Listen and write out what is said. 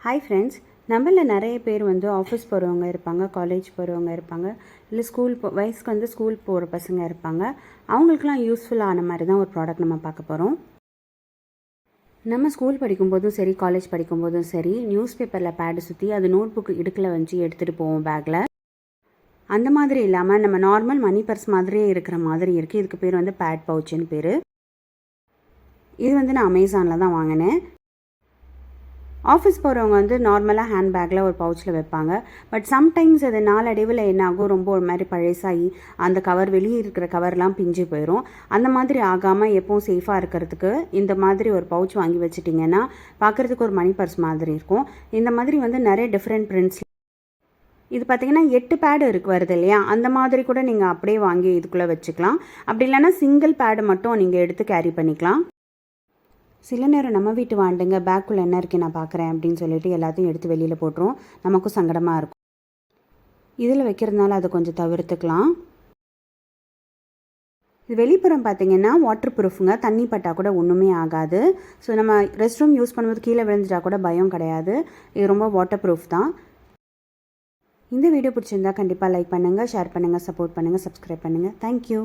Hi friends நம்மளில் நிறைய பேர் வந்து ஆஃபீஸ் போகிறவங்க இருப்பாங்க காலேஜ் போகிறவங்க இருப்பாங்க இல்லை ஸ்கூல் போ வயசுக்கு வந்து ஸ்கூல் போகிற பசங்க இருப்பாங்க. அவங்களுக்குலாம் யூஸ்ஃபுல்லான மாதிரி தான் ஒரு ப்ராடக்ட் நம்ம பார்க்க போகிறோம் நம்ம ஸ்கூல் படிக்கும்போதும் சரி காலேஜ் படிக்கும்போதும் சரி நியூஸ் பேப்பரில் பேடு சுற்றி அது நோட் புக் இடுக்கில் வச்சு எடுத்துகிட்டு போவோம் பேக்கில் அந்த மாதிரி இல்லாமல் நம்ம நார்மல் மணி பர்ஸ் மாதிரியே இருக்கிற மாதிரி இருக்குது இதுக்கு பேர் வந்து பேட் பவுச்சுன்னு பேர். இது வந்து நான் அமேசானில் தான் வாங்கினேன். ஆஃபீஸ் போகிறவங்க வந்து நார்மலாக ஹேண்ட்பேக்கில் ஒரு பவுச்சில் வைப்பாங்க. பட் சம்டைம்ஸ் அது நாளடைவில் என்ன ஆகும் ரொம்ப ஒரு மாதிரி பழசாகி அந்த கவர் வெளியே இருக்கிற கவர்லாம் பிஞ்சு போயிடும் அந்த மாதிரி ஆகாமல் எப்பவும் சேஃபாக இருக்கிறதுக்கு இந்த மாதிரி ஒரு பவுச் வாங்கி வச்சிட்டிங்கன்னா பார்க்குறதுக்கு ஒரு மணி பர்ஸ் மாதிரி இருக்கும். இந்த மாதிரி வந்து நிறைய டிஃப்ரெண்ட் பிரிண்ட்ஸ் இது பார்த்தீங்கன்னா எட்டு பேடு இருக்கு வருது இல்லையா? அந்த மாதிரி கூட நீங்கள் அப்படியே வாங்கி இதுக்குள்ளே வச்சுக்கலாம். அப்படி இல்லைன்னா சிங்கிள் பேடு மட்டும் நீங்கள் எடுத்து கேரி பண்ணிக்கலாம். சில நேரம் நம்ம வீட்டு வாண்டுங்க பேக்குள்ளே என்ன இருக்கு நான் பார்க்குறேன் அப்படின்னு சொல்லிட்டு எல்லாத்தையும் எடுத்து வெளியில் போட்டுரும். நமக்கும் சங்கடமாக இருக்கும். இதில் வைக்கிறதுனால அதை கொஞ்சம் தவிர்த்துக்கலாம். இது வெளிப்புறம் பார்த்தீங்கன்னா வாட்டர் ப்ரூஃபுங்க தண்ணி பட்டால் கூட ஒன்றுமே ஆகாது. ஸோ நம்ம ரெஸ்ட் ரூம் யூஸ் பண்ணும்போது கீழே விழுந்துட்டா கூட பயம் கிடையாது. இது ரொம்ப வாட்டர் ப்ரூஃப் தான். இந்த வீடியோ பிடிச்சிருந்தா கண்டிப்பாக லைக் பண்ணுங்கள் ஷேர் பண்ணுங்கள் சப்போர்ட் பண்ணுங்கள் சப்ஸ்கிரைப் பண்ணுங்கள் தேங்க்யூ